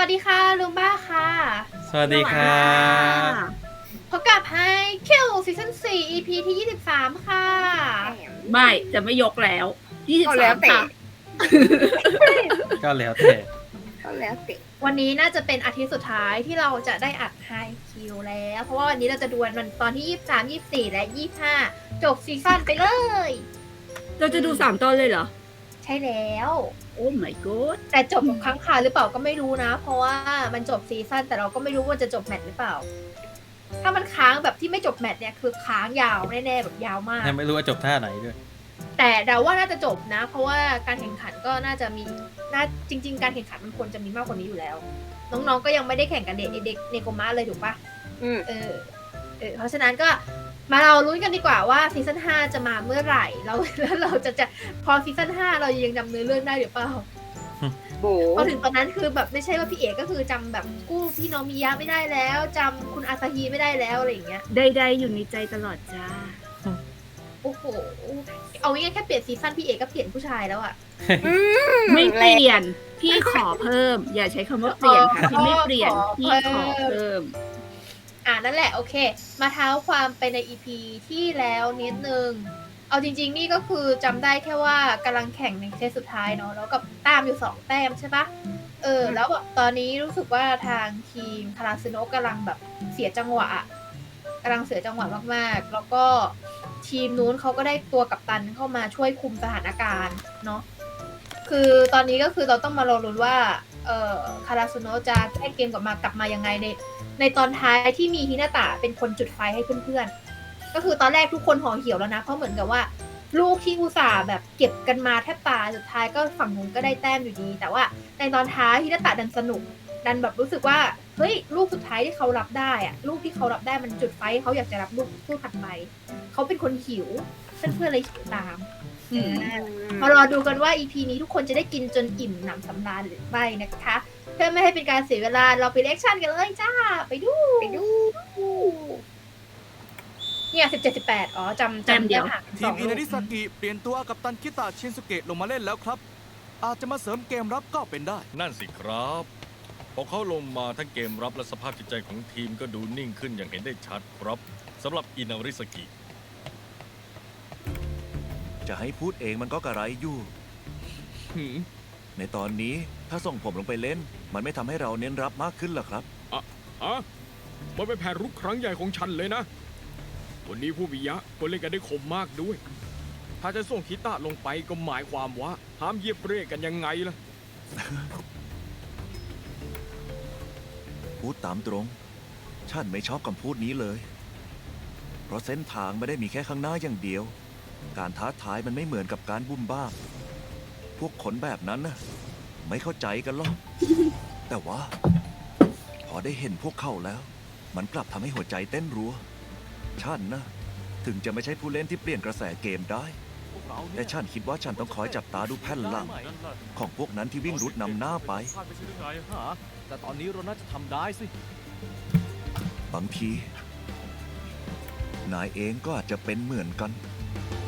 วัสดีค่ะลุงบ้าค่ะ สวัสดีครับพบกับไฮคิวซีซั่น4 EP ที่ 23 ค่ะ ไม่จะไม่ยกแล้วยี่สิบก็แล้สาวมแต่ ค่ะก็แล้วแต่ก็แล้วแต่วันนี้น่าจะเป็นอาทิตย์สุดท้ายที่เราจะได้อัดไฮคิวแล้ว เพราะว่าวันนี้เราจะดวลมันตอนที่ 23 24 และ 25 จบซีซั่นไปเลย เราจะดูสามตอนเลยเหรอ ใช่แล้วโอ้ my god แต่จบแบบค้างคาหรือเปล่าก็ไม่รู้นะ เพราะว่ามันจบซีซั่นแต่เราก็ไม่รู้ว่าจะจบแมตช์หรือเปล่า ถ้ามันค้างแบบที่ไม่จบแมตช์เนี่ยคือค้างยาวแน่ๆแบบยาวมาก ยังไม่รู้ว่าจบท่าไหนด้วย แต่เดาว่าน่าจะจบนะ เพราะว่าการแข่งขันก็น่าจะมีน่าจริง ๆ การแข่งขันมันควรจะมีมากกว่านี้อยู่แล้ว น้องๆก็ยังไม่ได้แข่งกับเด็กเด็กเนโกมาเลยถูกปะอืม เออเออเพราะฉะนั้นก็ มาเราลุ้นกันดีกว่าว่าซีซั่น5จะมาเมื่อไหร่เราแล้วเราจะจะพอซีซั่น5เรายังดำเนินเรื่องได้หรือเปล่าโบพอถึงตอนนั้นคือแบบไม่ใช่ว่าพี่เอกก็คือจำแบบกู้พี่น้องมิยะไม่ได้แล้วจำคุณอาซาฮีไม่ได้แล้วอะไรอย่างเงี้ยใดๆอยู่ในใจตลอดจ้า โอ้โหเอาง่ายๆแค่เปลี่ยนซีซั่นพี่เอกก็เปลี่ยนผู้ชายแล้วอะ ไม่เปลี่ยน พี่ขอเพิ่ม อย่าใช้คำว่าเปลี่ยนค่ะ พี่ไม่เปลี่ยนขอพี่เพิ่ขมอเพิ่ม อ่านั่นแหละโอเค มาเท้าความไปในอีพีที่แล้วนิดนึง เอาจริง ๆ นี่ก็คือจำได้แค่ว่ากำลังแข่งในเซตสุดท้ายเนาะแล้วกับตามอยู่สองแต้มใช่ปะเออ แล้วแบบตอนนี้รู้สึกว่าทางทีมคาราซึโนะกำลังแบบเสียจังหวะอะกำลังเสียจังหวะมากๆ แล้วก็ทีมนู้นเขาก็ได้ตัวกัปตันเข้ามาช่วยคุมสถานการณ์เนาะคือตอนนี้ก็คือเราต้องมารอลุ้นว่าเอ่อคาราซึโนะจะแก้เกมกลับมากลับมายังไงใน ในตอนท้ายที่มีฮินาตะเป็นคนจุดไฟให้เพื่อนๆ ก็คือตอนแรกทุกคนห่อเหี่ยวแล้วนะ เพราะเหมือนกับว่า ลูกที่อุตส่าห์แบบเก็บกันมาแทบตายสุดท้ายก็ฝั่งนู้นก็ได้แต้มอยู่ดี แต่ว่าในตอนท้ายฮินาตะดันสนุก ดันแบบรู้สึกว่าเฮ้ยลูกสุดท้ายที่เขารับได้อะลูกที่เขารับได้มันจุดไฟให้เขาอยากจะรับลูกลูกถัดไปเขาเป็นคนหิวเพื่อนๆเลยหิวตามอืมอ่ามารอดูกันว่า EP นี้ทุกคนจะได้กินจนอิ่มหนำสำราญหรือไม่นะคะเพื่อไม่ให้เป็นการเสียเวลาเราไปเล็กชั่นกันเลยจ้า ไปดู ไปดู เนี่ยสิบเจ็ดสิบแปดอ๋อจำแต้มจำเดียว ห่างทีสอมงอิลูนากริสกิเปลี่ยนตัวกับตันคิตะชินสุเกะลงมาเล่นแล้วครับ อาจจะมาเสริมเกมรับก็เป็นได้ นั่นสิครับพอเขาลงมาทั้งเกมรับและสภาพจิตใจของทีมก็ดูนิ่งขึ้นอย่างเห็นได้ชัดครับสำหรับอินาริสกิ จะให้พูดเองมันก็กระไรอยู่ ในตอนนี้ถ้าส่งผมลงไปเล่น มันไม่ทำให้เราเน้นรับมากขึ้นหรอครับอะมันเป็นแผนรุกครั้งใหญ่ของฉันเลยนะ วันนี้ผู้วิยะก็เล่นกันได้คมมากด้วย ถ้าจะส่งคิตะลงไปก็หมายความว่าห้ามเหยียบเบรกกันยังไงล่ะ พูดตามตรง ฉันไม่ชอบคำพูดนี้เลย เพราะเส้นทางไม่ได้มีแค่ข้างหน้าอย่างเดียว การท้าทายมันไม่เหมือนกับการบุ่มบ้าม พวกคนแบบนั้นน่ะ ไม่เข้าใจกันหรอก แต่ว่า พอได้เห็นพวกเขาแล้ว มันกลับทำให้หัวใจเต้นรัว ฉันนะถึงจะไม่ใช่ผู้เล่นที่เปลี่ยนกระแสเกมได้ แต่ฉันคิดว่าฉันต้องคอยจับตาดูแผ่นหลัง ของพวกนั้นที่วิ่งรุดนำหน้าไปแต่ตอนนี้เราน่าจะทำได้สิ บางที นายเองก็อาจจะเป็นเหมือนกัน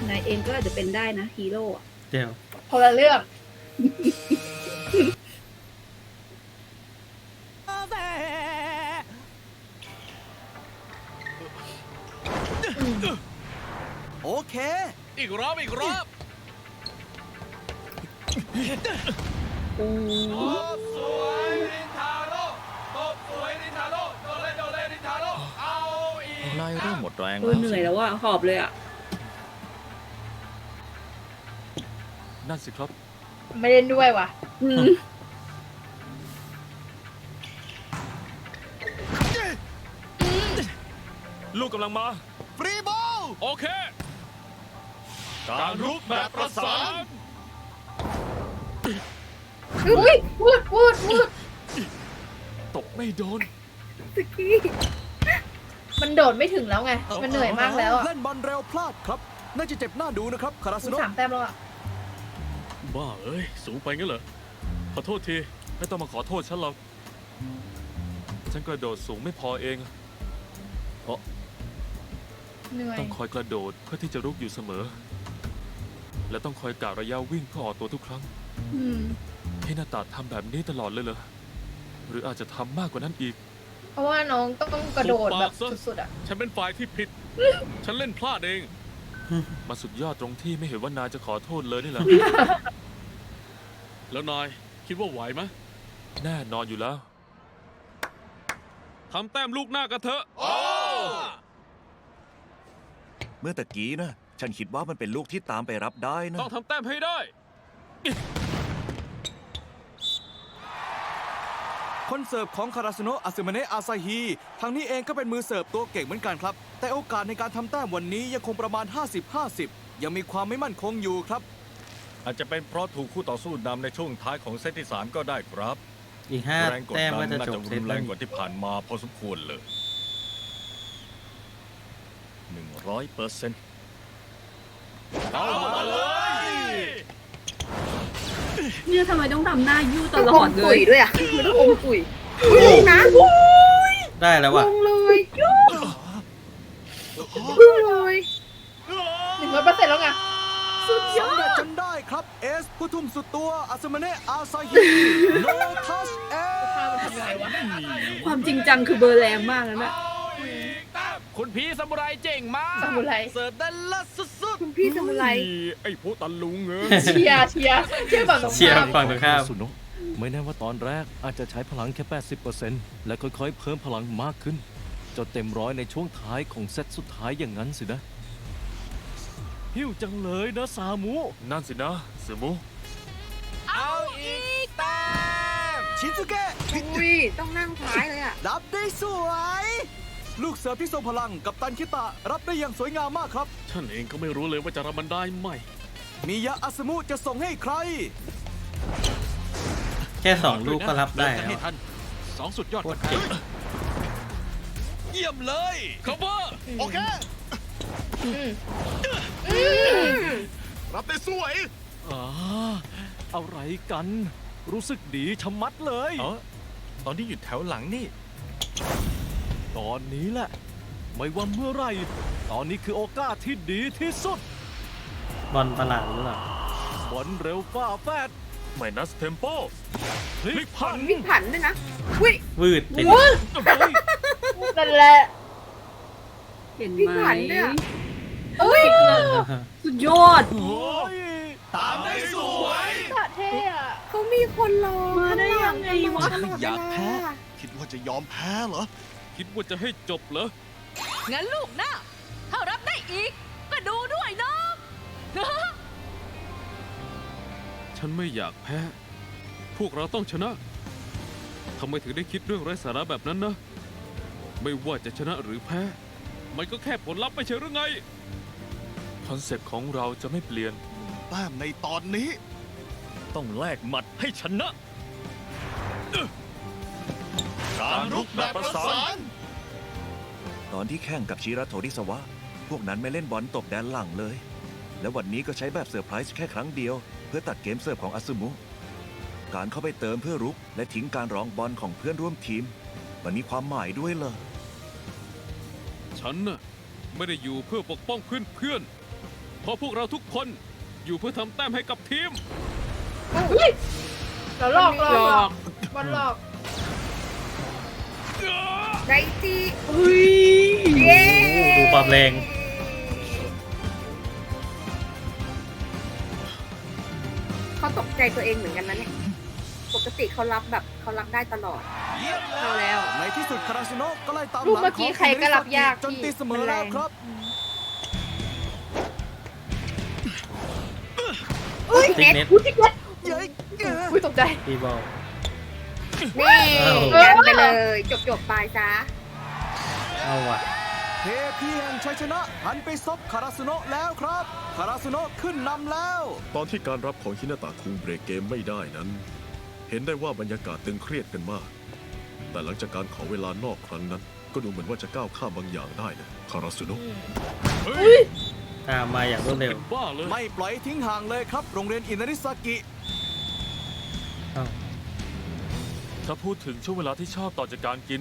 นายเองก็อาจจะเป็นได้นะฮีโร่อะ เดี๋ยว คนละเรื่อง โอเค อีกรอบอีกรอบโอ้สวยนินทาโร่ตบสวยนินทาโร่โดเล่โดเล่นินทาโร่เอาอีกนายเริ่มหมดแรงเออเหนื่อยแล้วว่ะหอบเลยอะ นั่นสิครับ ไม่เล่นด้วยว่ะอืมลูกกำลังมา ฟรีบอลโอเค การรุกแบบประสาน อุ้ยพูดพูดพูดตกไม่โดนมันโดดไม่ถึงแล้วไง มันเหนื่อยมากแล้วอะเล่นบอลเร็วพลาดครับ น่าจะเจ็บหน้าดูนะครับคาราคุสณโนะสามแต้มแล้วอะ บ้าเอ้ย สูงไปงั้นเหรอ ขอโทษที ไม่ต้องมาขอโทษฉันหรอก ฉันกระโดดสูงไม่พอเอง เหนื่อยต้องคอยกระโดดเพื่อที่จะรุกอยู่เสมอ และต้องคอยกะระยะวิ่งเพื่อออกตัวทุกครั้ง อืมให้หน้าตาทำแบบนี้ตลอดเลยเหรอเอหรืออาจจะทำมากกว่านั้นอีก เพราะว่าน้องต้องกระโดดแบบหุบปากซะสุดๆอะ ฉันเป็นฝ่ายที่ผิด ฉันเล่นพลาดเอง มาสุดยอดตรงที่ไม่เห็นว่านายจะขอโทษเลยนี่แหละ แล้วนายคิดว่าไหวไหมแน่นอนอยู่แล้ว ทำแต้มลูกหน้ากันเถอะ เมื่อตะกี้นะ ฉันคิดว่ามันเป็นลูกที่ตามไปรับได้นะ ต้องทำแต้มให้ได้ คนเสิร์ฟของคาราสโนะอาซึมเนะอาซาฮีทางนี้เองก็เป็นมือเสิร์ฟตัวเก่งเหมือนกันครับ แต่โอกาสในการทำแต้มวันนี้ยังคงประมาณ 50-50 ยังมีความไม่มั่นคงอยู่ครับ อาจจะเป็นเพราะถูกคู่ต่อสู้นำในช่วงท้ายของเซตที่ 3 ก็ได้ครับอีกห้าแรงกดแต้มดัก็นจะน่าจจะบเซรุตนแรแล้วงกว่าที่ผ่านมาพอสมควรเลย 100เปอร์เซ็นต์เอามาเลย เนี่ยทำไมต้องทำหน้ายู่ตต้องลออมดเลปุ๋ยยด้วยอะมันต้องอมปุ๋ยอุ้ยนะได้แล้วลว่ะงเล ยพึ่งเลยหนึ่งร้อยเปอร์เซ็นต์แล้วไงสำเร็จจนได้ครับเอสผู้ทุ่มสุดตัวอาซึมเนะอาซาฮีโนทัชเอข้าวมันทำยังไงวะความจริงจังคือเบอร์แรงมากนะเนี่ยคุณพี่ซามูไรเจ๋งมากซามูไรเสิร์ฟได้ละสุดคุณพี่สมุไรๆไอ้พวกตันลุงเออเชียร์เชียร์เชียร์ฝั่งตรงเชียร์ข้ามฝั่งตรงข้ามสุนกไม่แน่ว่าตอนแรกอาจจะใช้พลังแค่ 80%และค่อยๆ เพิ่มพลังมากขึ้น จนเต็มร้อยในช่วงท้ายของเซตสุดท้ายอย่างนั้นสินะ หิวจังเลยนะสามู นั่นสินะเสือมูชินซุเกะอุ้ยต้องนั่งท้ายเลยอะ รับได้สวย ลูกเสิร์ฟที่ทรงพลังกับตันคิตะ รับได้อย่างสวยงามมากครับฉันเองก็ไม่รู้เลยว่าจะรับมันได้ไหมมียะอาซึมุจะส่งให้ใคร แค่สองลูกก็รับได้แล้วให้ทันสองสุดยอดโคตรเก่ง เยี่ยมเลยคัฟเวอร์โอเค รับได้สวยอ่าอะไรกัน รู้สึกดีชะมัดเลย เออตอนนี้อยู่แถวหลังนี่ ตอนนี้แหละ ไม่ว่าเมื่อไหรตอนนี้คือโอกาสที่ดีที่สุด บอลประหลาดหรือเปล่าบอลเร็วฟ้าแฟดไมนัสเทมโปพลิกผัน วิ่งผันด้วยนะ อุ้ยวืดไปดิ นั่นแหละเห็นวิ่งไหมผันด้วยอะสุดยอดโอ้ยตามได้สวยตะเท่อะเขามีคนรอมาได้ยังไงวะตลอดเวลาคิดว่าจะยอมแพ้เหรอ คิดว่าจะให้จบเหรอ งั้นลูกหน้าถ้ารับได้อีก ก็ดูด้วยนะฉันไม่อยากแพ้ พวกเราต้องชนะทำไมถึงได้คิดเรื่องไร้สาระแบบนั้นนะ ไม่ว่าจะชนะหรือแพ้ มันก็แค่ผลลัพธ์ไม่ใช่หรือไง คอนเซ็ปต์ของเราจะไม่เปลี่ยน แต้มในตอนนี้ ต้องแลกหมัดให้ชนะ การรุกแบบประสาน ตอนที่แข่งกับชิระโทริสวะ พวกนั้นไม่เล่นบอลตบแดนหลังเลย และวันนี้ก็ใช้แบบเซอร์ไพรส์แค่ครั้งเดียว เพื่อตัดเกมเสิร์ฟของอาซึมุ การเข้าไปเติมเพื่อรุก และทิ้งการร้องบอลของเพื่อนร่วมทีม มันมีความหมายด้วยเหรอ ฉันน่ะไม่ได้อยู่เพื่อปกป้องเพื่อนเพื่อนๆเพราะพวกเราทุกคนอยู่เพื่อทำแต้มให้กับทีม เราหลอกหลอกหลหลออกกบอลหลอกไดจีอุ้ยเย้โอ้โหดูความแรง เขาตกใจตัวเองเหมือนกันนะเนี่ย ปกติเขารับแบบเขารับได้ตลอด เข้าแล้ว ในที่สุดคาราชิโนะก็ไล่ตามลูกหลังเมื่อกี้ของใครก็รับยากจนพี่ตีเสมอแล้วครับติ๊กเน็ตอุ้ยติ๊กเน็ตเย้ยเย้ยอุ้ยตกใจตีบอลนี่อ้าวยันไปเลยจบจบๆไปซะเอาว่ะเทพีแห่งชัยชนะหันไปซบคาราสุโนะแล้วครับคาราสุโนะขึ้นนำแล้ว ตอนที่การรับของฮินาตะคุงเบรกเกมไม่ได้นั้น เห็นได้ว่าบรรยากาศตึงเครียดกันมาก แต่หลังจากการขอเวลานอกครั้งนั้น ก็ดูเหมือนว่าจะก้าวข้ามบางอย่างได้นะคาราสุโนะตามมาอย่างรวดเร็วบ้าเลยไม่ปล่อยทิ้งห่างเลยครับ โรงเรียนอินาริซากิเอ้าถ้าพูดถึงช่วงเวลาที่ชอบต่อจากการกิน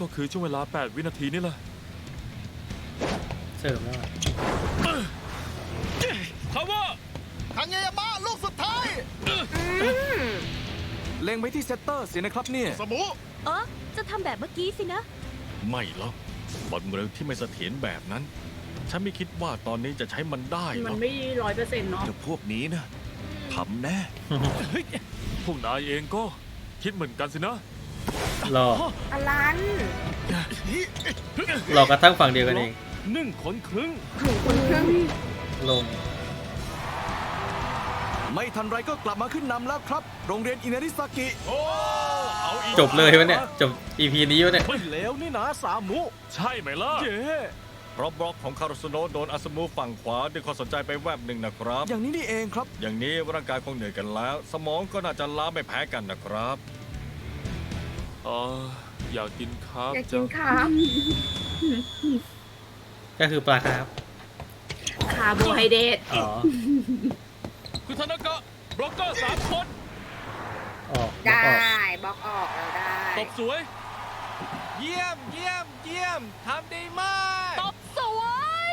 ก็คือช่วงเวลา 8 วินาทีนี่แหละเสิร์ฟแล้วอะคาว่าทังเงยามาลูกสุดท้าย เล็งไปที่เซตเตอร์สินะครับเนี่ย สมุเออจะทำแบบเมื่อกี้สินะ ไม่หรอกบอลเมืองที่ไม่เสถียรแบบนั้น ฉันไม่คิดว่าตอนนี้จะใช้มันได้หรมัอนกไม่ร้อยเปอร์เซ็นต์เนาะเจ้าพวกนี้นะทำแน่ พวกนายเองก็คิดเหมือนกันสินะ รออลันรอกระทั่งฝั่งเดียวกันเอง นึ่งขนครึ่งถึงคุณครึ่งลง ไม่ทันไรก็กลับมาขึ้นนำแล้วครับ โรงเรียนอินาริซากิโอ้เอาอีกจบเลยวะเนี่ยจบ EP นี้วะเนี่ยไม่เลวนี่นะสามุใช่ไหมล่ะเย้เพราะบล็อกของคารุสโนะโดนอาสมูฝั่งขวาดึงความสนใจไปแวบหนึ่งนะครับ อย่างนี้นี่เองครับ อย่างนี้ร่างกายคงเหนื่อยกันแล้ว สมองก็น่าจะล้าไม่แพ้กันนะครับอ๋ออยากกินครับอยากกินครับ ก็คือปลาครับคาร์โบไฮเดรตอ๋อ คุณธนากะบล็อกเกอร์สามคนออกได้ออกบล็อกออกเราได้ตบสวย เยี่ยมเยี่ยมเยี่ยมทำดีมากตบสวย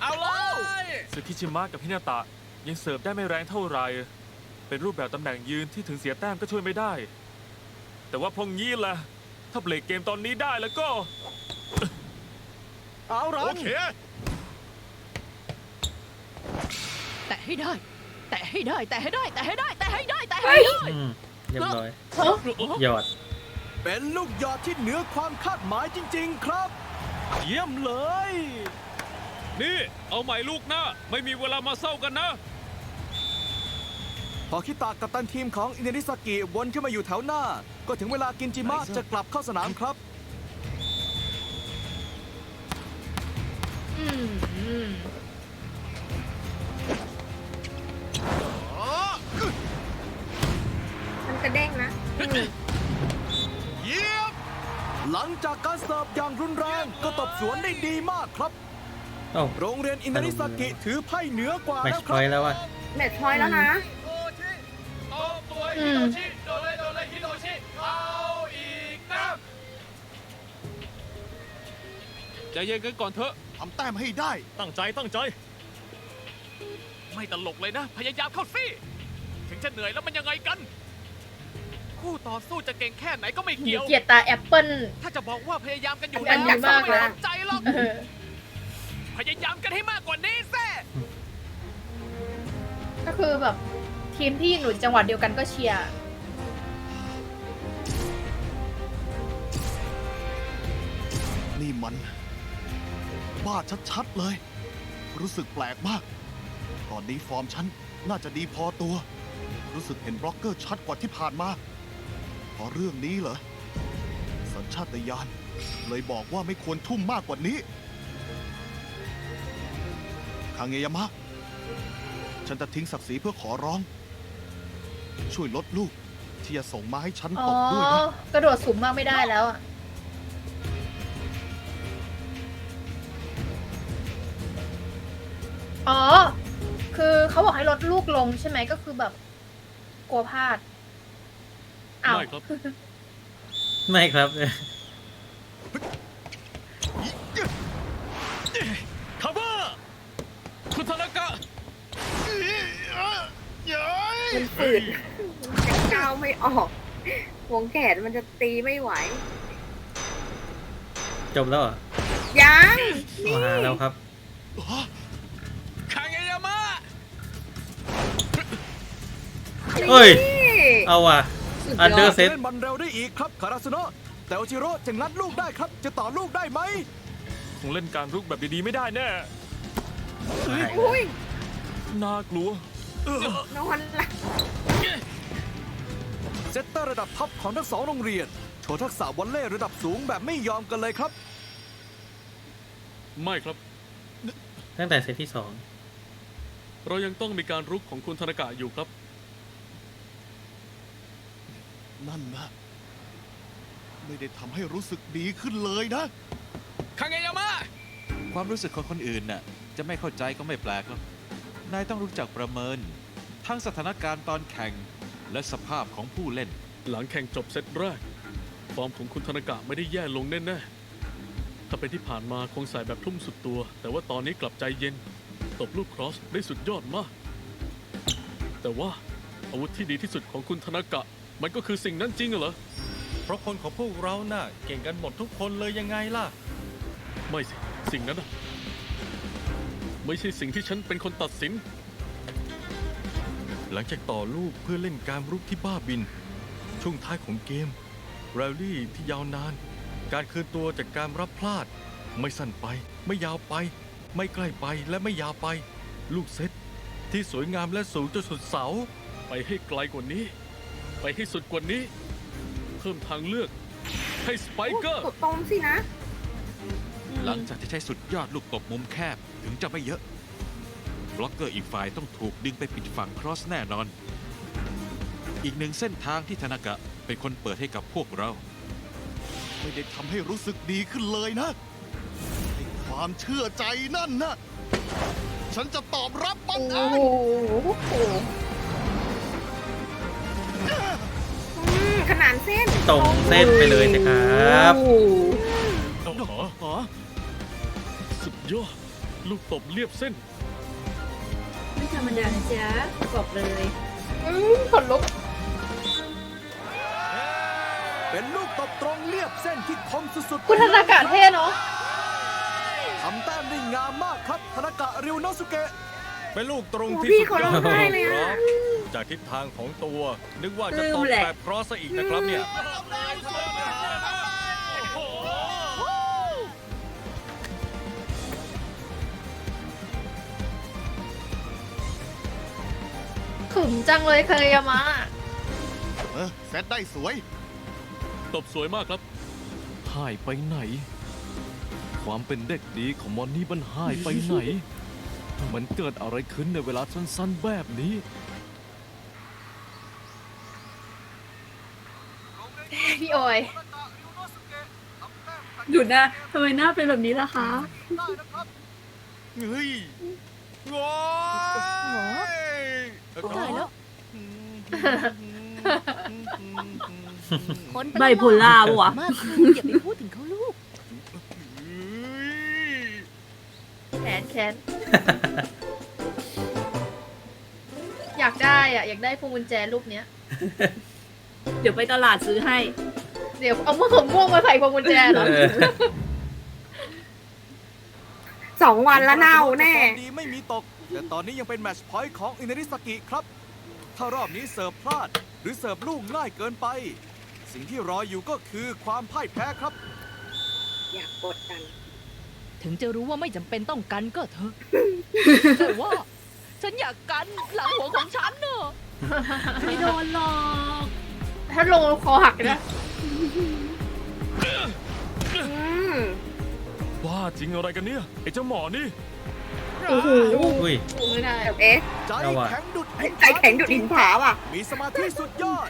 เอาเลยสึกิชิมะกับพินาตะ ยังเสิร์ฟได้ไม่แรงเท่าไหร่ เป็นรูปแบบตำแหน่งยืนที่ถึงเสียแต้มก็ช่วยไม่ได้ แต่ว่าพองี้ล่ะ ถ้าเบรกเกมตอนนี้ได้แล้วก็ เอารัโอนเค แต่ให้ได้ แต่ให้ได้ แต่ให้ได้ แต่ให้ได้ แต่ให้ได้ แต่ให้ได้ อืมเรียบร้อยหยอด เป็นลูกหยอดที่เหนือความคาดหมายจริง ๆ ครับ เยี่ยมเลย นี่ เอาใหม่ลูกหน้า ไม่มีเวลามาเศร้ากันนะ พอคิตากับตันทีมของอินาริซากิวนขึ้นมาอยู่แถวหน้า ก็ถึงเวลากินจิมะจะกลับเข้าสนามครับ อืม กระเด้งนะเยี่ยมหลังจากการเสิร์ฟอย่างรุนแรงก็ตบสวนได้ดีมากครับ เอ้าโรงเรียนอินาริซากิถือไพ่เหนือกว่าแมตแล้ชว์คพรัอยต์บแล้วว่ะแมตช์พอยต์แล้วนะอืมใจเย็นกันก่อนเถอะ ทำแต้มให้ได้ ตั้งใจตั้งใจ ไม่ตลกเลยนะ พยายามเข้าสิ ถึงจะเหนื่อยแล้วมันยังไงกัน คู่ต่อสู้จะเก่งแค่ไหนก็ไม่หนีเกี่ยว เกียรตาแอปเปิลถ้าจะบอกว่าพยายามกันอยู่อันนี้แล้วมากไม่นะสนใจหรอกเออพยายามกันให้มากกว่านี้แซ่ก็คือแบบทีมที่หนุนจังหวัดเดียวกันก็เชียร์ นี่มัน บ้าชัดๆเลย รู้สึกแปลกมาก ตอนนี้ฟอร์มฉันน่าจะดีพอตัว รู้สึกเห็นบล็อกเกอร์ชัดกว่าที่ผ่านมาเพ ราะเรื่องนี้เหรอ สัญชาตญาณเลยบอกว่าไม่ควรทุ่มมากกว่านี้คางเงยามะ ฉันจะทิ้งศักดิ์ศรีเพื่อขอร้อง ช่วยลดลูก ที่จะส่งมาให้ฉันอ๋อ ตกด้วยนะกระโดดสูงมากไม่ได้แล้วอะอ๋อ คือเขาบอกให้ลดลูกลงใช่ไหมก็คือแบบ กลัวพลาด อ้าวไม่ครับไม่ครับ คัฟเวอร์คุณธนากะมันฝืดจะก้าวไม่ออก วงแขนมันจะตีไม่ไหว จบแล้วเหรอยังมาแล้วครับ คางเอยามะเฮ้ย นี่เอาว่ะ สุดยอันเดออร์ดเซตเล่นบอลเร็วได้อีกครับคาราสโนะแต่โอชิโร่จะงัดลูกได้ครับ จะต่อลูกได้ไหมคงเล่นการรุกแบบดีๆไม่ได้แน่อุ้ยน่ากลัว นอนหลับเซตเตอร์ระดับท็อปของทั้งสองโรงเรียน โชว์ทักษะวอลเล่ระดับสูงแบบไม่ยอมกันเลยครับ ไม่ครับ ตั้งแต่เซตที่สองเรายังต้องมีการรุกของคุณธนากะอยู่ครับ นั่นนะไม่ได้ทำให้รู้สึกดีขึ้นเลยนะคางเอยามะความรู้สึกของคนอื่นน่ะ จะไม่เข้าใจก็ไม่แปลกหรอก นายต้องรู้จักประเมิน ทั้งสถานการณ์ตอนแข่ง และสภาพของผู้เล่น หลังแข่งจบเซตแรก ฟอร์มของคุณธนากะไม่ได้แย่ลงแน่ๆ ถ้าเป็นที่ผ่านมาคงใส่แบบทุ่มสุดตัว แต่ว่าตอนนี้กลับใจเย็น ตบลูกครอสได้สุดยอดมาก แต่ว่าอาวุธที่ดีที่สุดของคุณธนากะ มันก็คือสิ่งนั้นจริงเหรอ เพราะคนของพวกเราน่ะเก่งกันหมดทุกคนเลยยังไงล่ะ ไม่สิสิ่งนั้นน่ะไม่ใช่สิ่งที่ฉันเป็นคนตัดสิน หลังจากต่อลูกเพื่อเล่นการรุกที่บ้าบิน ช่วงท้ายของเกมแรลลี่ที่ยาวนาน การคืนตัวจากการรับพลาด ไม่สั้นไป ไม่ยาวไป ไม่ใกล้ไปและไม่ยาวไป ลูกเซตที่สวยงามและสูงจนสุดเสา ไปให้ไกลกว่านี้ ไปให้สุดกว่านี้ เพิ่มทางเลือก ให้สไปเกอร์ กดตรงสินะ หลังจากที่ใช้สุดยอดลูกตบมุมแคบถึงจะไม่เยอะ บล็อกเกอร์อีกฝ่ายต้องถูกดึงไปปิดฝั่งครอสแน่นอน อีกหนึ่งเส้นทางที่ธนากะเป็นคนเปิดให้กับพวกเรา ไม่ได้ทำให้รู้สึกดีขึ้นเลยนะไอ้ความเชื่อใจนั่นนะฉันจะตอบรับมันเอโอ้งโหอืมข นานเส้นตรงเส้นไปเลยนะครับสุดยอด ลูกตบเรียบเส้น ไม่ธรรมดานะจ๊ะบอกเลยอืมขนลุกเป็นลูกตบตรงเรียบเส้นที่คมสุดๆคุณธนากะเท่เนาะทำแต้มได้งามมากครับธนากะริวโนสุเกะ เป็นลูกตรงโอ้ที่พี่สุดเขายร้อองดไห้เลยคอะรับจากทิศทางของตัว นึกว่าจะลืตมบแหละแบบครอสซะอีกนะครับเนี่ย ขึมจังเลยเคยอะมา เออเซตได้สวย ตบสวยมากครับ หายไปไหน ความเป็นเด็กดีของมอนนี่มันหายไปไหน มันเกิดอะไรขึ้นในเวลาสั้นๆแบบนี้ พี่ออยหยุดนะทำไมหน้าเป็นแบบนี้ล่ะคะเฮ้ยว้ายตายแล้ว คนไบโพล่าวะ มากคืออย่าไปพูดถึงเขาลูก แขนแขนอยากได้อะ อยากได้พวงกุญแจรูปเนี้ย เดี๋ยวไปตลาดซื้อให้ เดี๋ยวเอามะเขือม่วงมาใส่พวงกุญแจเหรอ เออสองวันละเน่าแน่ฟอร์มดีไม่มีตก แต่ตอนนี้ยังเป็นแมตช์พอยต์ของอินาริสกิครับ ถ้ารอบนี้เสิร์ฟพลาด หรือเสิร์ฟลูกง่ายเกินไป สิ่งที่รออยู่ก็คือความพ่ายแพ้ครับ อยากกดดัน ถึงจะรู้ว่าไม่จำเป็นต้องกันก็เถอะ แต่ว่า ฉันอยากกันหลังหัวของฉันเนอะไม่โดนหรอกถ้าลงคอหักนะอืมบ้าจริงอะไรกันเนี่ยไอ้เจ้าหมอนี่โอ้โหอุ้ยไม่ได้เอ๊ะใจเอาว่ะ แข็งดุดหินใจแข็งดุดหินผาว่ะมีสมาธิสุดยอด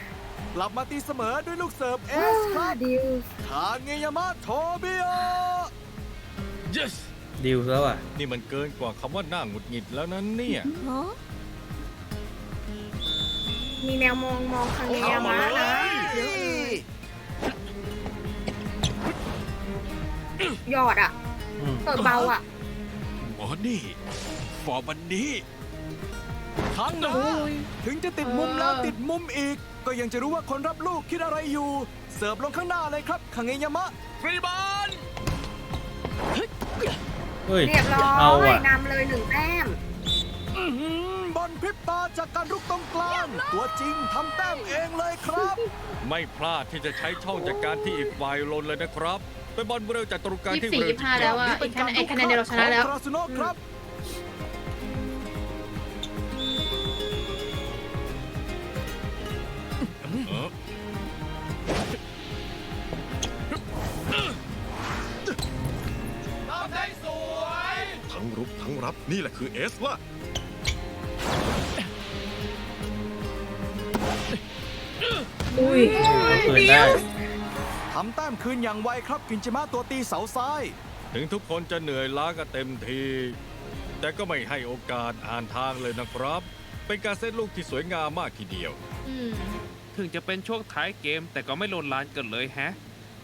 กลับมาตีเสมอด้วยลูกเสิร์ฟเอสครับดิวทางเงยามะโทเบีย yes ดิวแล้วอะ นี่มันเกินกว่าคำว่าหน้าหงุดหงิดแล้วนั้นเนี่ยมีแนวมองมองคังเนียมะนะยอดอะอืม เปิดเบาอะหมอนี่ ฟอร์มวันนี้ทั้งนะถึงจะติดมุมแล้วติดมุมอีก ก็ยังจะรู้ว่าคนรับลูกคิดอะไรอยู่ เสิร์ฟลงข้างหน้าเลยครับคังเงยามะ ฟรีบอล เฮ้ย เรียบร้อเอายอะนำเลยหนึ่งแต้ม อื้อหือบอลพริบตาจากการรุกตรงกลาง ตัวจริงทำแต้มเองเลยครับ ไม่พลาดที่จะใช้ช่องจากการที่อีกฝ่ายลนเลยนะครับ เป็นบอลเร็วจากตรงกลางยี่ที่สี่เร็วยี่ห้าแล้วอะนี่อีเป็กนคะการแนนไอ้คะแนนเดียวเราชนะแล้ว ของคาราซุโนะครับ นี่แหละคือเอสล่ะ อุ้ยคืนได้ ทำแต้มคืนอย่างไวครับกินจิมะตัวตีเสาซ้าย ถึงทุกคนจะเหนื่อยล้ากันเต็มที แต่ก็ไม่ให้โอกาสอ่านทางเลยนะครับ เป็นการเซตลูกที่สวยงามมากทีเดียว อืมถึงจะเป็นช่วงท้ายเกมแต่ก็ไม่โลนลานกันเลยแฮะ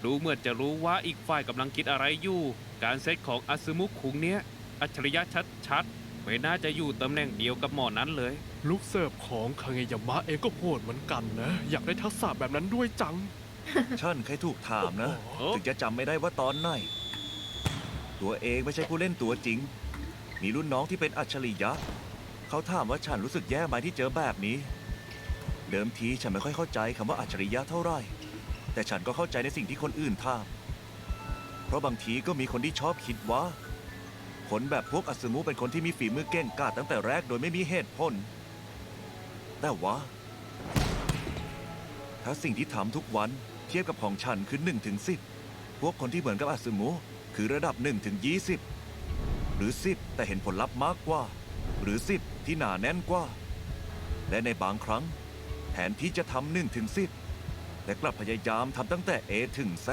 ดูเหมือนจะรู้ว่าอีกฝ่ายกำลังคิดอะไรอยู่ การเซตของอาซึมุคุงเนี้ย อัจฉริยะชัดๆ ไม่น่าจะอยู่ตำแหน่งเดียวกับหมอนั้นเลยอลูกเสิร์ฟของคางเงยามะเองก็โหดเหมือนกันนะ อยากได้ทักษะแบบนั้นด้วยจังฉันเคยถูกถามนะถึงจะจำไม่ได้ว่าตอนไหน ตัวเองไม่ใช่ผู้เล่นตัวจริง มีรุ่นน้องที่เป็นอัจฉริยะ เขาถามว่าฉันรู้สึกแย่ไหมที่เจอแบบนี้ เดิมทีฉันไม่ค่อยเข้าใจคำว่าอัจฉริยะเท่าไหร่ แต่ฉันก็เข้าใจในสิ่งที่คนอื่นถาม เพราะบางทีก็มีคนที่ชอบคิดว่า คนแบบพวกอัศมุเป็นคนที่มีฝีมือเก่งกาจตั้งแต่แรกโดยไม่มีเหตุผล แต่ว่า ถ้าสิ่งที่ทำทุกวันเทียบกับของฉันคือ1ถึง10 พวกคนที่เหมือนกับอาซึมุคือระดับ1ถึง20 หรือ 10 แต่เห็นผลลัพธ์มากกว่า หรือ 10 ที่หนาแน่นกว่า และในบางครั้งแทนที่จะทำ1ถึง10 แต่กลับพยายามทำตั้งแต่ A ถึง Z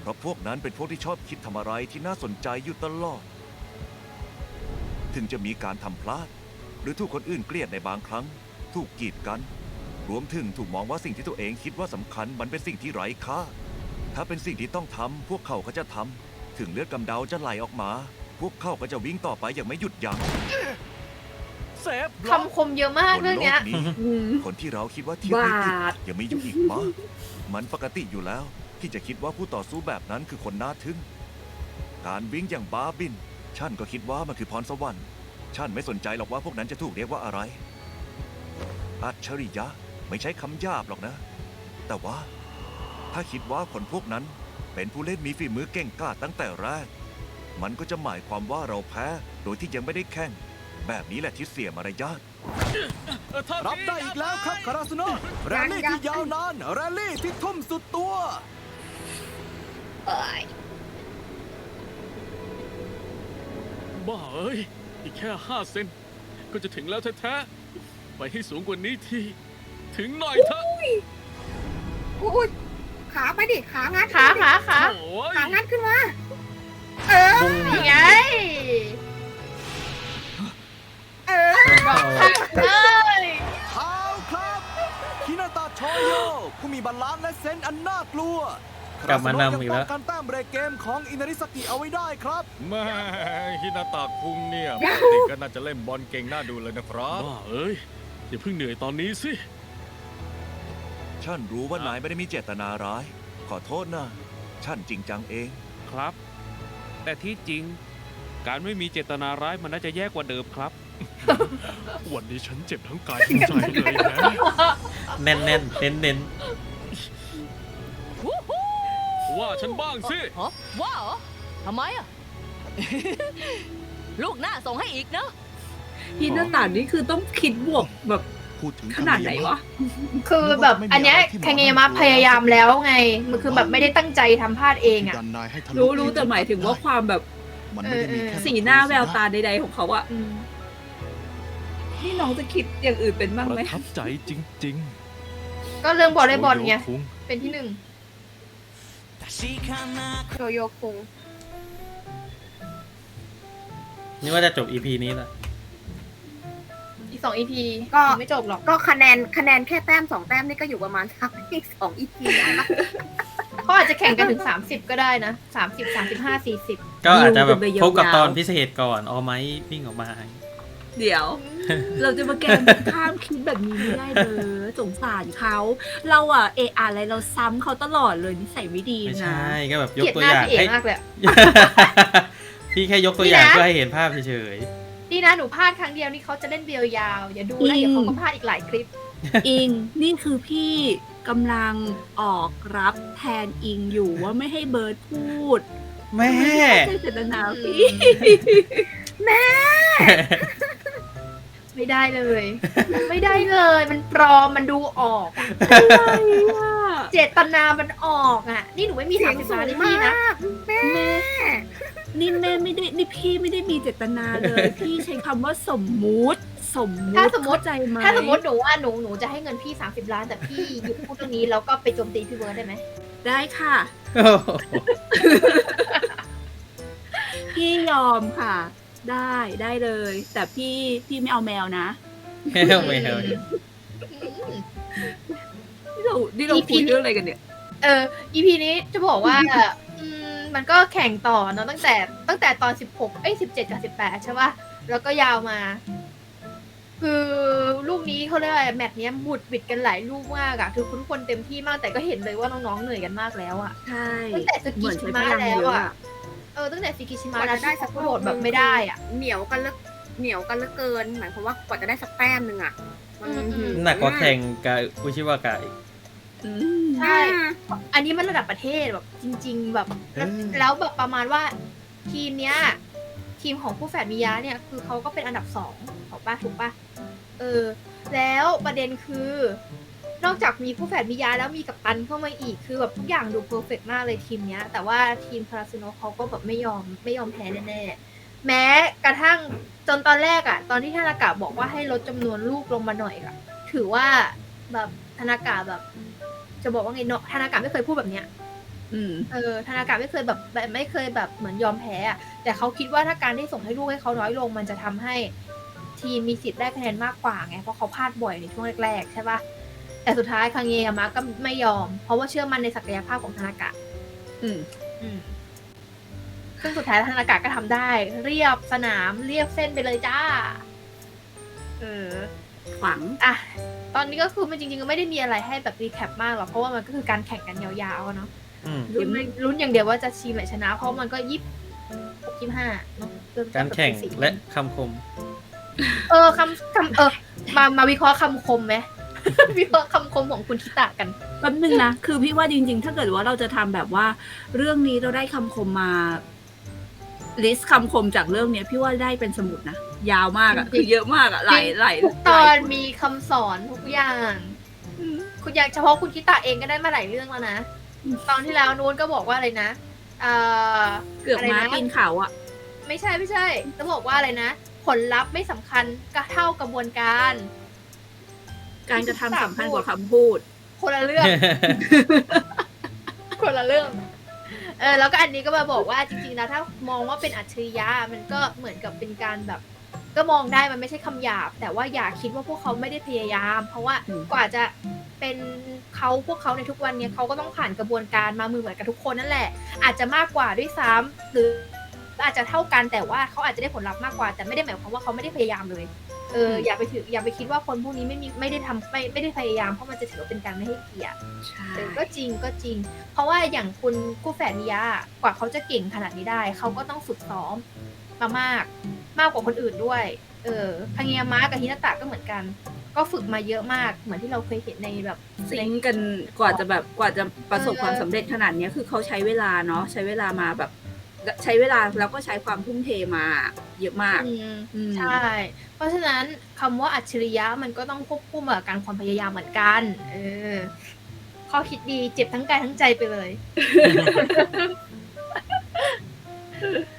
เพราะพวกนั้นเป็นพวกที่ชอบคิดทำอะไรที่น่าสนใจอยู่ตลอด ถึงจะมีการทำพลาด หรือถูกคนอื่นเกลียดในบางครั้ง ถูกกีดกัน รวมถึงถูกมองว่าสิ่งที่ตัวเองคิดว่าสำคัญมันเป็นสิ่งที่ไร้ค่า ถ้าเป็นสิ่งที่ต้องทำพวกเขาก็จะทำถึงเลือดกำเดาจะไหลออกมา พวกเขาก็จะวิ่งต่อไปอย่างไม่หยุดยัง้งเซฟคำคมเยอะมากบนเรื่องโลเนี้ยกนี้คนที่เราคิดว่าเทียบไม่ติดบาดยังมีอยู่อีกมาก มันปกติอยู่แล้วที่จะคิดว่าผู้ต่อสู้แบบนั้นคือคนน่าทึ่ง การวิ่งอย่างบ้าบิน ฉันก็คิดว่ามันคือพรสวรรค์ฉันไม่สนใจหรอกว่าพวกนั้นจะถูกเรียกว่าอะไร อัจฉริยะไม่ใช่คำหยาบหรอกนะ แต่ว่า ถ้าคิดว่าคนพวกนั้นเป็นผู้เล่นมีฝีมือเก่งกาจตั้งแต่แรก มันก็จะหมายความว่าเราแพ้ โดยที่ยังไม่ได้แข่ง แบบนี้แหละที่เสียมารยาท รับได้อีกแล้วครับคาราสโนะแรลลี่ที่ยาวนานแรลลี่ที่ทุ่มสุดตัว บ้าเอ้ย อีกแค่ห้าเซน ก็จะถึงแล้วแท้ๆ ไปให้สูงกว่านี้ที ถึงหน่อยเถอะอุ้ยขาไปดิ ขางัดขาขาขาโอ้ยขางัดขึ้นมา เออนี่ไง เออบอกค่ะเอ้ยเอาครับฮินาตาโชโยผู้มีบาลานซ์และเซนส์อันน่ากลัว กลับมานำอีกแล้วคาราสโนะยังป้องกันแต้มเบรกเกมของอินาริสกิเอาไว้ได้ครับ แม่ฮินาตาคุงเนี่ยปกติก็น่าจะเล่นบอลเก่งน่าดูเลยนะครับบ้าเอ้ยอย่าเพิ่งเหนื่อยตอนนี้สิ ฉันรู้ว่านายไม่ได้มีเจตนาร้าย ขอโทษนะ ฉันจริงจังเอง ครับ แต่ที่จริง การไม่มีเจตนาร้ายมันน่าจะแย่กว่าเดิมครับ วันนี้ฉันเจ็บทั้งกายทั้งใจเลยนะ แน่นแน่นเน้นเน้น ว่าฉันบ้างสิ ฮะว่าเหรอทำไมอะ ลูกหน้าส่งให้อีกนะพี่หน้าต่างนี่คือต้องคิดบวกแบบพูดถึงขนาดไหนวะ คือแบบอันเนี้ยแคงเงยามะพยายามแล้วไง มันคือแบบไม่ได้ตั้งใจทำพลาดเองอะดันนายให้ทะลุรู้รู้แต่หมายถึงว่าความแบบมันไม่ได้มีแค่ สีหน้าแววตาใดๆของเขาอะนี่น้องจะคิดอย่างอื่นเป็นบ้างปไหมระทับใจจริงก็เรื่องบอลเลย์บอลไงโชโยคุงเป็นที่หนึ่ง โชโยคุงนี่ว่าจะจบ EP นี้ละอีกสองอีพีก็ไม่จบหรอก ก็คะแนนคะแนนแค่แต้มสองแต้มนี่ก็อยู่ประมาณสักอีกสองอีพีแล้วนะเขาอาจจะแข่งกันถึง 30 ก็ได้นะ 30 35 40 ก็อาจจะแบบดิวกันไปยาวๆพบกับตอนพิเศษก่อนเอาไหมวิ่งออกมา เดี๋ยว เราจะมาแกล้งข้ามคิดแบบนี้ไม่ได้เลยสงสารเขา เราอะเอะอะไรเราซ้ำเขาตลอดเลยนิสัยไม่ดีไม่นะใช่ก็แบบยเกกลียดตัวหอน้าย่างพี่เอกให้ มากเลยอะ พี่แค่ยกตัวอย่างนี่นะ เพื่อให้เห็นภาพเฉยดีนะหนูพลาดครั้งเดียวนี่เขาจะเล่นเบียวยาว อย่าดูนะจริงเดี๋ยวเขาก็พลาดอีกหลายคลิป อิงนี่คือพี่กำลังออกรับแทนอิงอยู่ว่าไม่ให้เบิร์ดพูดๆแม่ ไม่ใช่เจตนาพี่แม่ ไม่ได้เลย ไม่ได้เลย มันปลอมมันดูออกอะอะไรอะเจตนามันออกอะ นี่หนูไม่มีเสียสางมสิบสูล้านงนี่มาพี่นะกแม่นี่แม่ไม่ได้นี่พี่ไม่ได้มีเจตนาเลย พี่ใช้คำว่าสมมุติ สมมุติถ้าสมมุติ เข้ใจไหมถ้าสมมติหนูว่าหนูหนูจะให้เงินพี่ 30 ล้านแต่พี่หยุดพูดเรื่องนี้แล้วก็ไปโจมตีพี่เบิร์ดได้ไหมได้ค่ะ โอ้โหพี่ยอมค่ะ ได้ได้เลย แต่พี่พี่ไม่เอาแมวนะไม่เอาไม่เอานี่เรานี่เราคุยเรื่องอะไรกันเนี่ย เออ EP นี้จะบอกว่าอืมมันก็แข่งต่อเนาะตั้งแต่ตั้งแต่ตอน16เอ้ย17กับ18ใช่ป่ะแล้วก็ยาวมา คือลูกนี้เขาเรียกว่าอะไรแมตช์เนี้ยบุดบิดกันหลายลูกมากอะคือทุกคนเต็มที่มากแต่ก็เห็นเลยว่าน้องๆเหนื่อยกันมากแล้วอะใช่ตั้งแต่สเหกิมือนชิใช้พมะลังแล้วเยอะอะอะ เออตั้งแต่สกิชิมะกว่าแล้วจะได้สักโดดแบบไม่ได้อะเหนียวกันเหลือเหนียวกันเหลือเกิน หมายความว่ากว่าจะได้สักแต้มหนึ่งอะมันอืม หนักกว่าแข่งกับอุชิวากะอีกอืมใช่อันนี้มันระดับประเทศแบบจริง ๆ แบบ เออ แล้วแบบประมาณว่าทีมเนี้ย ทีมของผู้แฝดมิยะเนี่ย คือเขาก็เป็นอันดับสองของป้าถูกป้าเออ แล้วประเด็นคือ นอกจากมีผู้แฝดมิยะแล้วมีกัปตันเข้ามาอีก คือแบบทุกอย่างดูเพอร์เฟกมากเลยทีมเนี้ย แต่ว่าทีมคาราซิโนะเขาก็แบบไม่ยอมไม่ยอมแพ้แน่ๆ แม้กระทั่งจนตอนแรกอะตอนที่ธนากะบอกว่าให้ลดจำนวนลูกลงมาหน่อยอะถือว่าแบบธนากะแบบ จะบอกว่าไงเนาะธนากะไม่เคยพูดแบบเนี้ย อืม เออธนากะไม่เคยแบบแบบไม่เคยแบบเหมือนยอมแพ้อะแต่เขาคิดว่าถ้าการที่ส่งให้ลูกให้เขาน้อยลง มันจะทำให้ทีมมีสิทธิ์ได้คะแนนมากกว่าไงเพราะเขาพลาดบ่อยในช่วงแรกๆใช่ปะ แต่สุดท้ายคังเยยามะก็ไม่ยอม เพราะว่าเชื่อมั่นในศักยภาพของธนากะ อืม อืมซึ่งสุดท้ายธนากะก็ทำได้ เรียบสนามเรียบเส้นไปเลยจ้า เออ ขวังอะ ตอนนี้ก็คือมันจริงๆก็ไม่ได้มีอะไรให้แบบรีแคปมากหรอก เพราะว่ามันก็คือการแข่งกันยาวๆอะเนาะอืม ลุ้นไม่ลุ้นอย่างเดียวว่าจะชีมไหนชนะ เพราะมันก็ยี่สิบหกยี่สิบห้าเนาะเริ่มการแข่งจากสี่ และคำคม เออคำคำเออมามาวิเคราะห์คำคมไหม วิเคราะห์คำคมของคุณทิตะกัน แป๊บนึงนะ คือพี่ว่าจริง ๆ ถ้าเกิดว่าเราจะทำแบบว่า เรื่องนี้เราได้คำคมมา ลิสต์คำคมจากเรื่องเนี้ย พี่ว่าได้เป็นสมุดนะ ยาวมากอะจริงๆ คือเยอะมากอะหลายหลายทุกตอนมีคำสอนทุกอย่าง คุณอยากเฉพาะคุณคิตะเองก็ได้มาหลายเรื่องแล้วนะ ตอนที่แล้วนู้นก็บอกว่าอะไรนะเอ่อ เกือบมาะไรนะ ปีนเขาอะไม่ใช่ไม่ใช่จะบอกว่าอะไรนะ ผลลัพธ์ไม่สำคัญก็เท่ากระบวนการ การกระทำสำคัญกว่าคำพูด คนละเรื่อง คนละเรื่อง เออแล้วก็อันนี้ก็มาบอกว่าจริงๆแล้วถ้ามองว่าเป็นอัจฉริยะมันก็เหมือนกับเป็นการแบบ ก็มองได้มันไม่ใช่คำหยาบ แต่ว่าอย่าคิดว่าพวกเขาไม่ได้พยายาม เพราะว่าอืม กว่าจะเป็นเขาพวกเขาในทุกวันเนี้ยเขาก็ต้องผ่านกระบวนการมามือเหมือนกับทุกคนนั่นแหละ อาจจะมากกว่าด้วยซ้ำหรืออาจจะเท่ากันแต่ว่าเขาอาจจะได้ผลลัพธ์มากกว่า แต่ไม่ได้หมายความว่าเขาไม่ได้พยายามเลย เอออย่าไปถืออย่าไปคิดว่าคนพวกนี้ไม่มีไม่ได้ทำไม่ไม่ได้พยายามเพราะมันจะถือว่าเป็นการไม่ให้เกียรติ ใช่เออก็จริงก็จริง เพราะว่าอย่างคุณคู่แฝดมิยะกว่าเขาจะเก่งขนาดนี้ได้ เขาก็ต้องฝึกซ้อมมามาก มากกว่าคนอื่นด้วย เออคังเงียมะกับฮินาตะก็เหมือนกัน ก็ฝึกมาเยอะมากเหมือนที่เราเคยเห็นในแบบ ซิงค์กันกว่าจะแบบกว่าจะประสบเออความสำเร็จขนาดเนี้ยคือเขาใช้เวลาเนาะใช้เวลามาแบบ ใช้เวลาแล้วก็ใช้ความทุ่มเทมาเยอะมากอืมอืมใช่ เพราะฉะนั้นคำว่าอัจฉริยะมันก็ต้องควบคู่มากับการความพยายามเหมือนกัน เออ ข้อคิดดีเจ็บทั้งกายทั้งใจไปเลย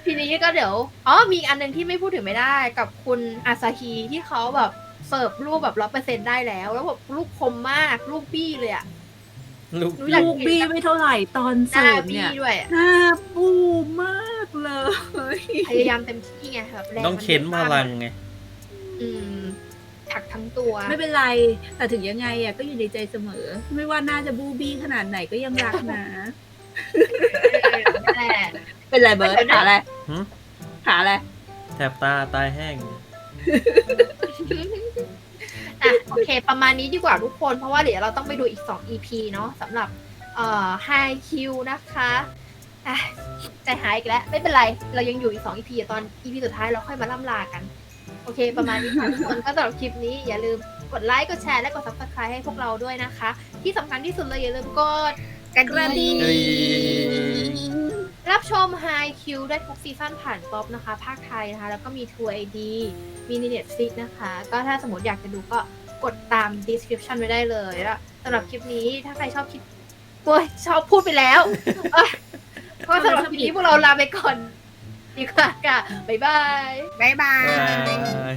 ทีนี้ก็เดี๋ยว อ๋อ มีอีกอันหนึ่งที่ไม่พูดถึงไม่ได้ กับคุณอาซาฮีที่เขาแบบเสิร์ฟรูปแบบร้อเปอร์เซ็นได้แล้ว แล้วแบบลูกคมมาก ลูกบี้เลยอะ ลูกหนูอยากลูกบี้ไม่เท่าไหร่ตอนหเสิน้าร์ฟบี้เนี่ยด้วยอะหน้าปูมากเลยพยายามเต็มที่ไงแบบแรงต้องมัเค้นยอะพมากลังไง อืมถักทั้งตัวไม่เป็นไร แต่ถึงยังไงอะก็อยู่ในใจเสมอ ไม่ว่าน่าจะบูบี้ขนาดไหนก็ยังรักนะนั่นแหละเป็นไรเบิร์ดหาอะไรหืมหาอะไรแถบตาตายแห้ง อะโอเค ประมาณนี้ดีกว่าทุกคน เพราะว่าเดี๋ยวเราต้องไปดูอีก 2 EP เนาะสำหรับเอ่อ High Q นะคะอะใจหายอีกแล้ว ไม่เป็นไร เรายังอยู่อีก 2 EP ตอน EP สุดท้ายเราค่อยมาล่ำลากัน โอเค ประมาณนี้ค่ะทุกคนก็สำหรับคลิปนี้อย่าลืมกดไลค์กดแชร์และกด subscribe ให้พวกเราด้วยนะคะ ที่สำคัญที่สุดเลยอย่าลืมกดกระดิ่งเอ้ย รับชม High Q ได้ทุกซีซั่นผ่านป๊อปนะคะ ภาคไทยนะคะ แล้วก็มี True ID มีใน Netflix นะคะ ก็ถ้าสมมติอยากจะดูก็กดตาม description ไว้ได้เลยแล้วสำหรับคลิปนี้ถ้าใครชอบคลิปโอ้ยชอบพูดไปแล้วเอ้ยก็สำหรับคลิปนี้พวกเราลาไปก่อน ดีกว่าค่ะ บ๊ายบาย บ๊ายบาย บาย